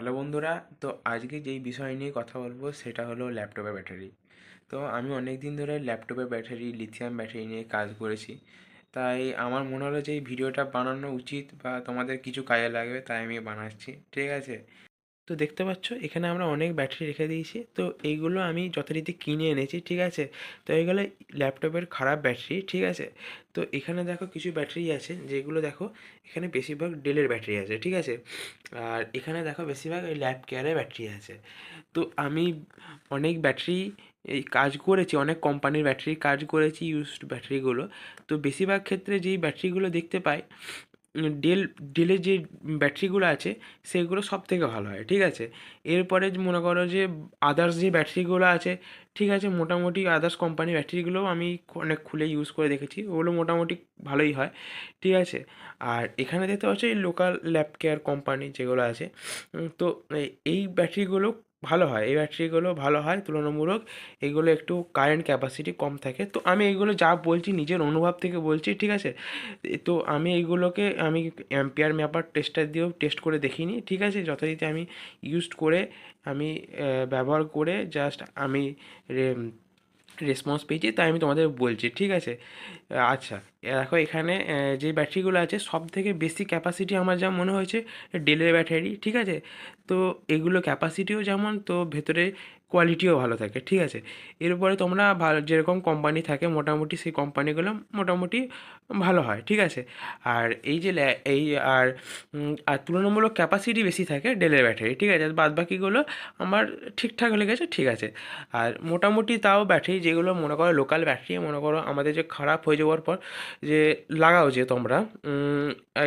Hello বন্ধুরা, তো আজকে যেই বিষয় নিয়ে কথা বলব সেটা হলো ল্যাপটপের ব্যাটারি। তো আমি অনেক দিন ধরে ল্যাপটপের ব্যাটারি, লিথিয়াম ব্যাটারি নিয়ে কাজ করেছি। তাই আমার মনে হলো যে এই ভিডিওটা বানানো উচিত বা তোমাদের কিছু কাজে লাগবে তাই আমি বানাচ্ছি, ঠিক আছে? তো দেখতে পাচ্ছ, এখানে আমরা অনেক ব্যাটারি রেখে দিয়েছি। তো এইগুলো আমি যথারীতি কিনে এনেছি, ঠিক আছে? তো এইগুলো ল্যাপটপের খারাপ ব্যাটারি ঠিক আছে? তো এখানে দেখো কিছু ব্যাটারি আছে, যেগুলো দেখো এখানে বেশিরভাগ ডেলের ব্যাটারি আছে, ঠিক আছে? আর এখানে দেখো বেশিরভাগ ওই ল্যাব কেয়ারের ব্যাটারি আছে। তো আমি অনেক ব্যাটারি এই কাজ করেছি, অনেক কোম্পানির ব্যাটারি কাজ করেছি ইউজড ব্যাটারিগুলো তো বেশিরভাগ ক্ষেত্রে যেই ব্যাটারিগুলো দেখতে পাই ডেল ডেলের যে ব্যাটারিগুলো আছে, সেগুলো সব থেকে ভালো হয়, ঠিক আছে? এরপরে মনে করো যে আদার্স যে ব্যাটারিগুলো আছে, ঠিক আছে, মোটামুটি আদার্স কোম্পানির ব্যাটারিগুলোও আমি অনেক খুলে ইউজ করে দেখেছি, ওগুলো মোটামুটি ভালোই হয়, ঠিক আছে? আর এখানে দেখতে পাচ্ছ এই লোকাল ল্যাব কেয়ার কোম্পানি যেগুলো আছে তো এই ব্যাটারিগুলো ভালো হয়। এই ব্যাটারিগুলো ভালো হয়, তুলনামূলক এগুলো একটু কারেন্ট ক্যাপাসিটি কম থাকে। তো আমি এগুলো যা বলছি, নিজের অনুভব থেকে বলছি, ঠিক আছে? তো আমি এইগুলোকে, আমি অ্যাম্পিয়ার ম্যাপার টেস্টার দিয়েও টেস্ট করে দেখিনি, ঠিক আছে? যথারীতি আমি ইউজ করে, আমি ব্যবহার করে জাস্ট আমি রেসপন্স পেয়েছি, তাই আমি তোমাদের বলছি, ঠিক আছে? আচ্ছা দেখো এখানে যে ব্যাটারিগুলো আছে সব থেকে বেশি ক্যাপাসিটি আমার যা মনে হয়েছে ডেলের ব্যাটারি ঠিক আছে? তো এগুলো ক্যাপাসিটিও যেমন, তো ভেতরে কোয়ালিটিও ভালো থাকে, ঠিক আছে? এরপরে তোমরা ভালো, যেরকম কোম্পানি থাকে, মোটামুটি সেই কোম্পানিগুলো মোটামুটি ভালো হয়, ঠিক আছে? আর এই যে এই আর আর তুলনামূলক ক্যাপাসিটি বেশি থাকে ডেলের ব্যাটারি ঠিক আছে? বাদ বাকিগুলো আমার ঠিকঠাক লেগেছে ঠিক আছে? আর মোটামুটি তাও ব্যাটারি যেগুলো, মনে করো লোকাল ব্যাটারি মনে করো আমাদের যে খারাপ হয়ে যাওয়ার পর যে লাগাও যে তোমরা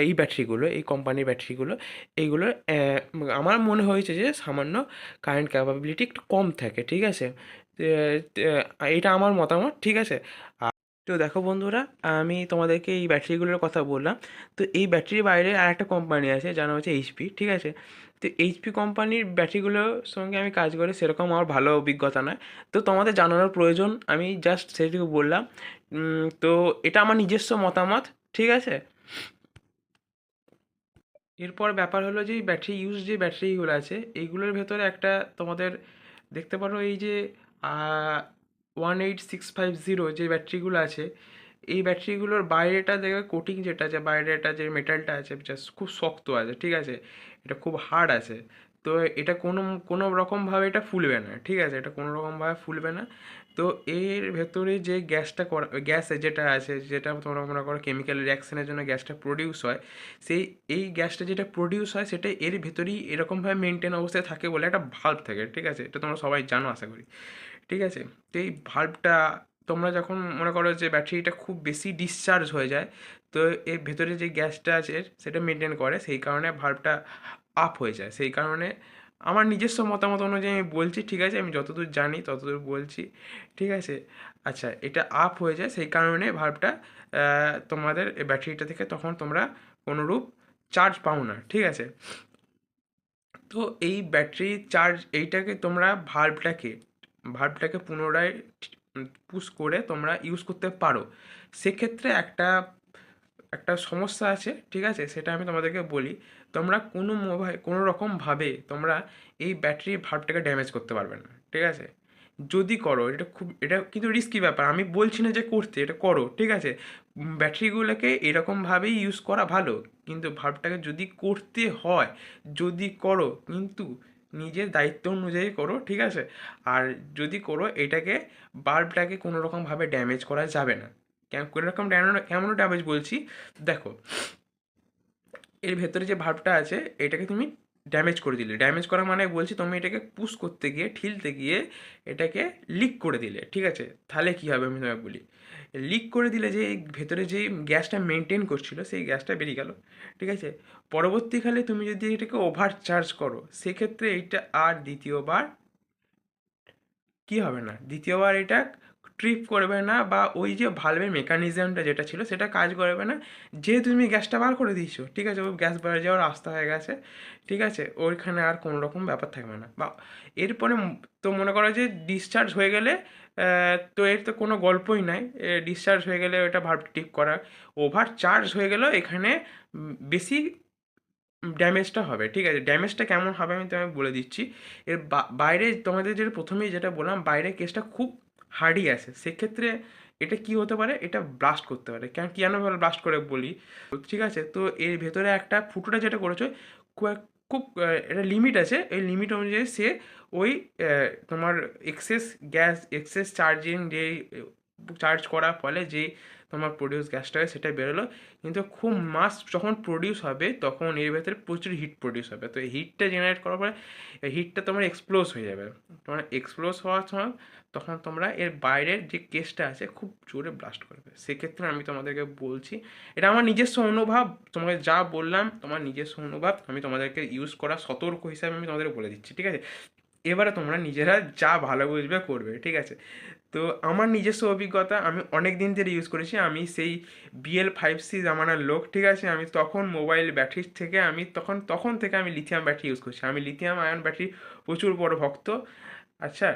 এই ব্যাটারিগুলো এই কোম্পানির ব্যাটারিগুলো এইগুলো আমার মনে হয়েছে যে সামান্য কারেন্ট ক্যাপাবিলিটি একটু কম থাকে, ঠিক আছে? এটা আমার মতামত, ঠিক আছে? তো দেখো বন্ধুরা, আমি তোমাদেরকে এই ব্যাটারিগুলোর কথা বললাম। তো এই ব্যাটারির বাইরে আর একটা কোম্পানি আছে, যার নাম হচ্ছে এইচপি ঠিক আছে? তো এইচপি কোম্পানির ব্যাটারিগুলোর সঙ্গে আমি কাজ করি, সেরকম আমার ভালো অভিজ্ঞতা নয়। তো তোমাদের জানানোর প্রয়োজন, আমি জাস্ট সেটুকু বললাম। তো এটা আমার নিজস্ব মতামত, ঠিক আছে? এরপর ব্যাপার হলো যে ব্যাটারি ইউজ যে ব্যাটারিগুলো আছে, এইগুলোর ভেতরে একটা তোমাদের দেখতে পারো এই যে one eight six five zero যে ব্যাটারিগুলো আছে, এই ব্যাটারিগুলোর বাইরেটা দেখবে কোটিং যেটা আছে, বাইরেটা যে মেটালটা আছে জাস্ট খুব শক্ত আছে, ঠিক আছে? এটা খুব হার্ড আছে। তো এটা কোনো কোনো রকমভাবে এটা ফুলবে না, ঠিক আছে? এটা কোনো রকমভাবে ফুলবে না। তো এর ভেতরে যে গ্যাসটা করা, গ্যাস যেটা আছে, যেটা তোমরা মনে করো কেমিক্যাল রিয়াকশনের জন্য গ্যাসটা প্রডিউস হয়, সেই, এই গ্যাসটা যেটা প্রডিউস হয়, সেটা এর ভেতরেই এরকমভাবে মেনটেন অবস্থায় থাকে বলে একটা ভাল্ব থাকে, ঠিক আছে? এটা তোমরা সবাই জানো, আশা করি। ঠিক আছে? তো এই ভাল্বটা তোমরা যখন মনে করো যে ব্যাটারিটা খুব বেশি ডিসচার্জ হয়ে যায়, তো এর ভেতরে যে গ্যাসটা আছে, সেটা মেনটেন করে, সেই কারণে ভাল্বটা আপ হয়ে যায়। সেই কারণে আমার নিজস্ব মতামত অনুযায়ী আমি বলছি, ঠিক আছে? আমি যতদূর জানি ততদূর বলছি, ঠিক আছে? আচ্ছা এটা আপ হয়ে যায়। সেই কারণে ভাল্বটা তোমাদের ব্যাটারিটা থেকে তখন তোমরা কোনোরূপ চার্জ পাও না, ঠিক আছে? তো এই ব্যাটারি চার্জ এইটাকে তোমরা ভাল্বটাকে ভাল্বটাকে পুনরায় পুশ করে তোমরা ইউজ করতে পারো। সেক্ষেত্রে একটা একটা সমস্যা আছে, ঠিক আছে? সেটা আমি তোমাদেরকে বলি। তোমরা কোনো মোবাইল কোনো রকমভাবে তোমরা এই ব্যাটারি ভাবটাকে ড্যামেজ করতে পারবে না, ঠিক আছে? যদি করো, এটা খুব, এটা কিন্তু রিস্কি ব্যাপার। আমি বলছি না যে করতে, এটা করো, ঠিক আছে? ব্যাটারিগুলোকে এরকমভাবেই ইউজ করা ভালো, কিন্তু ভাবটাকে যদি করতে হয়, যদি করো, কিন্তু নিজের দায়িত্ব অনুযায়ী করো, ঠিক আছে? আর যদি করো, এটাকে, বাল্বটাকে কোনো রকমভাবে ড্যামেজ করা যাবে না। কেন, কোনো রকম ড্যামেজ কেমন ড্যামেজ বলছি? দেখো এর ভেতরে যে ভাল্বটা আছে, এটাকে তুমি ড্যামেজ করে দিলে। ড্যামেজ করা মানে বলছি তুমি এটাকে পুশ করতে গিয়ে, ঠিলতে গিয়ে এটাকে লিক করে দিলে, ঠিক আছে? তাহলে কী হবে আমি তোমাকে বলি। লিক করে দিলে যে ভেতরে যে গ্যাসটা মেনটেন করছিল, সেই গ্যাসটা বেরিয়ে গেল, ঠিক আছে? পরবর্তীকালে তুমি যদি এটাকে ওভার চার্জ করো, সেক্ষেত্রে এইটা আর দ্বিতীয়বার কি হবে না? দ্বিতীয়বার এটা ট্রিপ করবে না বা ওই যে ভালভের মেকানিজমটা যেটা ছিল, সেটা কাজ করবে না। যে তুমি গ্যাসটা বার করে দিয়েছ, ঠিক আছে ওই গ্যাস বেড়ে যাওয়ার রাস্তা হয়ে গেছে, ঠিক আছে, ওইখানে আর কোনো রকম ব্যাপার থাকবে না। বা এরপরে তো মনে করো যে ডিসচার্জ হয়ে গেলে তো এর তো কোনো গল্পই নাই। ডিসচার্জ হয়ে গেলে ওটা ভাব ঠিক করা ওভার চার্জ হয়ে গেলেও এখানে বেশি ড্যামেজটা হবে, ঠিক আছে। ড্যামেজটা কেমন হবে আমি তোমায় বলে দিচ্ছি। এর বাইরে তোমাদের যেটা প্রথমেই যেটা বললাম বাইরে কেসটা খুব হার্ডই আছে। সেক্ষেত্রে এটা কি হতে পারে? এটা ব্লাস্ট করতে পারে। কেন কেন ব্লাস্ট করে বলি? ঠিক আছে, তো এর ভেতরে একটা ফুটোটা যেটা করেছ, খুব এটা লিমিট আছে। এই লিমিট অনুযায়ী সে ওই তোমার এক্সেস গ্যাস এক্সেস চার্জিং যে চার্জ করার ফলে যে তোমার প্রডিউস গ্যাসটা হয় সেটা বেরোলো। কিন্তু খুব মাস যখন প্রডিউস হবে, তখন এর ভেতরে প্রচুর হিট প্রডিউস হবে। তো এই হিটটা জেনারেট করার পরে হিটটা তোমার এক্সপ্লোজ হয়ে যাবে। তোমার এক্সপ্লোজ হওয়ার সময় তখন তোমরা এর বাইরের যে কেসটা আছে, খুব জোরে ব্লাস্ট করবে। সেক্ষেত্রে আমি তোমাদেরকে বলছি, এটা আমার নিজস্ব অনুভব। তোমাকে যা বললাম, তোমার নিজস্ব অনুভব। আমি তোমাদেরকে ইউজ করা সতর্ক হিসাবে আমি তোমাদের বলে দিচ্ছি, ঠিক আছে? এবারে তোমরা নিজেরা যা ভালো বুঝবে করবে, ঠিক আছে? তো আমার নিজস্ব অভিজ্ঞতা, আমি অনেক দিন ধরে ইউজ করেছি, আমি সেই বিএল ফাইভ সি জামানার লোক, ঠিক আছে? আমি তখন মোবাইল ব্যাটারির থেকে, আমি তখন তখন থেকে আমি লিথিয়াম ব্যাটারি ইউজ করছি। আমি লিথিয়াম আয়ন ব্যাটারি প্রচুর বড় ভক্ত। আচ্ছা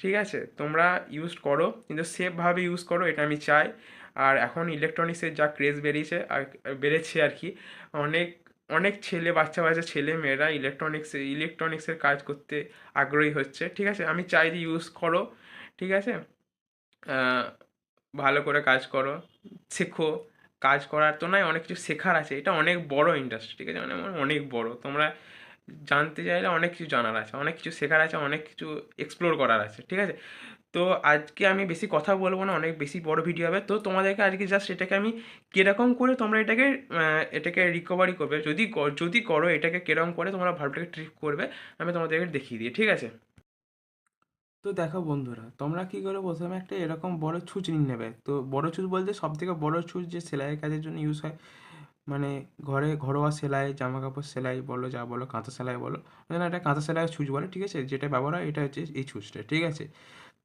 ঠিক আছে? তোমরা ইউজ করো, কিন্তু সেফভাবে ইউজ করো, এটা আমি চাই। আর এখন ইলেকট্রনিক্সের যা ক্রেজ বেরিয়েছে আর, বেড়েছে আর কি, অনেক অনেক ছেলে, বাচ্চা বাচ্চা, ছেলে মেয়েরা ইলেকট্রনিক্স ইলেকট্রনিক্সের কাজ করতে আগ্রহী হচ্ছে, ঠিক আছে? আমি চাই যে ইউজ করো, ঠিক আছে? ভালো করে কাজ করো, শেখো। কাজ করার তো নয় অনেক কিছু শেখার আছে। এটা অনেক বড় ইন্ডাস্ট্রি ঠিক আছে? মানে অনেক বড়। তোমরা জানতে চাইলে অনেক কিছু জানার আছে, অনেক কিছু শেখার আছে, অনেক কিছু এক্সপ্লোর করার আছে, ঠিক আছে? তো আজকে আমি বেশি কথা বলব না, অনেক বেশি বড় ভিডিও হবে। তো তোমাদেরকে আজকে জাস্ট এটাকে আমি কীরকম করে তোমরা এটাকে এটাকে রিকভারি করবে, যদি যদি করো এটাকে কীরকম করে তোমরা ভালোটাকে ট্রিপ করবে, আমি তোমাদেরকে দেখিয়ে দিই, ঠিক আছে? তো দেখো বন্ধুরা, তোমরা কি করে প্রথমে একটা এরকম বড় ছুঁচ নিয়ে নেবে? তো বড় ছুঁচ বলতে সব থেকে বড় ছুঁচ যে সেলাইয়ের কাজের জন্য ইউজ হয় মানে ঘরে ঘরোয়া সেলাই জামা কাপড় সেলাই বলো, যা বলো, কাঁথা সেলাই বলো এটা কাঁথা সেলাইয়ের ছুঁচ বলে, ঠিক আছে? যেটা ব্যবহার হয়, এটা হচ্ছে এই ছুঁচটা, ঠিক আছে?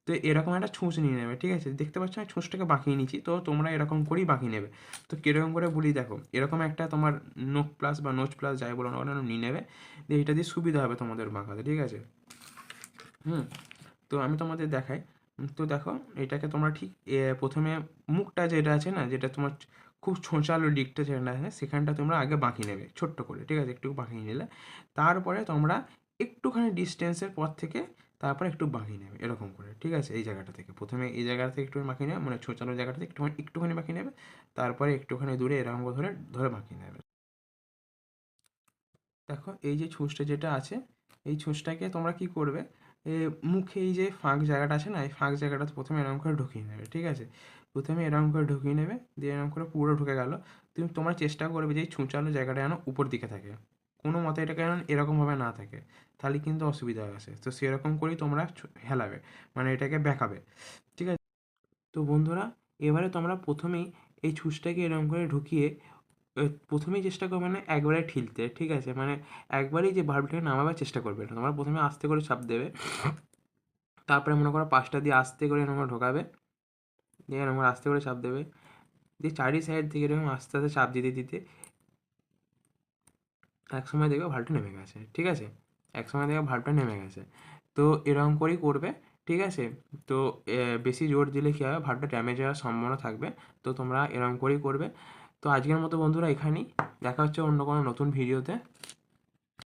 তো এরকম একটা ছুঁচ নিয়ে নেবে, ঠিক আছে? দেখতে পাচ্ছ, আমি ছুঁচটাকে বাঁকিয়ে নিচ্ছি তো তোমরা এরকম করেই বাঁকিয়ে নেবে। তো কীরকম করে বলি, দেখো, এরকম একটা তোমার নোক প্লাস বা নোচ প্লাস যাই বলো না নিয়ে নেবে, দিয়ে এটা দিয়ে সুবিধা হবে তোমাদের বাঁকাতে, ঠিক আছে? হুম। তো আমি তোমাদের দেখাই। তো দেখো, এটাকে তোমরা ঠিক প্রথমে মুখটা যেটা আছে না, যেটা তোমার খুব ছোঁচালো দিকটা যেটা আছে, সেখানটা তোমরা আগে বাঁকি নেবে, ছোট্ট করে, ঠিক আছে? একটু বাঁকিয়ে নিলে। তারপরে তোমরা একটুখানি ডিস্টেন্সের পর থেকে তারপরে একটু বাঁকিয়ে নেবে, এরকম করে, ঠিক আছে? এই জায়গাটা থেকে। প্রথমে এই জায়গা থেকে একটুখানি বাঁকিয়ে নেবে মানে ছোঁচালো জায়গাটা থেকে একটুখানি একটুখানি বাঁকিয়ে নেবে, তারপরে একটুখানি দূরে এরকম ধরে ধরে বাঁকিয়ে নেবে। দেখো, এই যে ছুঁচটা যেটা আছে, এই ছুঁচটাকে তোমরা কি করবে? মুখে এই যে ফাঁক জায়গাটা আছে না, এই ফাঁক জায়গাটা প্রথমে এরকম করে ঢুকিয়ে নেবে, ঠিক আছে? প্রথমে এরকম করে ঢুকিয়ে নেবে, দিয়ে এরকম করে পুরো ঢুকে গেল। তুমি তোমরা চেষ্টা করবে যে এই ছুঁচালো জায়গাটা যেন উপর দিকে থাকে। কোনো মতে এটাকে যেন এরকমভাবে না থাকে, তাহলে কিন্তু অসুবিধা আছে তো সেরকম করেই তোমরা হেলাবে মানে এটাকে বেঁকাবে, ঠিক আছে? তো বন্ধুরা, এবারে তোমরা প্রথমেই এই ছুঁচটাকে এরকম করে ঢুকিয়ে প্রথমেই চেষ্টা করবে না একবারে ঠিলতে, ঠিক আছে? মানে একবারেই যে ভার্বটাকে নামাবার চেষ্টা করবে না। তোমরা প্রথমে আস্তে করে চাপ দেবে। তারপরে মনে করো পাঁচটা দিয়ে আস্তে করে এরকম ঢোকাবে। দিয়ে এরকম আস্তে করে চাপ দেবে। দিয়ে চারি সাইড থেকে এরকম আস্তে আস্তে চাপ দিতে দিতে এক সময় দেখবে ভাল্বটা নেমে গেছে, ঠিক আছে? এক সময় দেখবে ভাল্বটা নেমে গেছে। তো এরকম করেই করবে, ঠিক আছে? তো বেশি জোর দিলে কী হবে? ভাল্বটা ড্যামেজ হওয়ার সম্ভাবনা থাকবে। তো তোমরা এরকম করেই করবে। তো আজকের মতো বন্ধুরা এখানেই। দেখা হচ্ছে অন্য কোনো নতুন ভিডিওতে।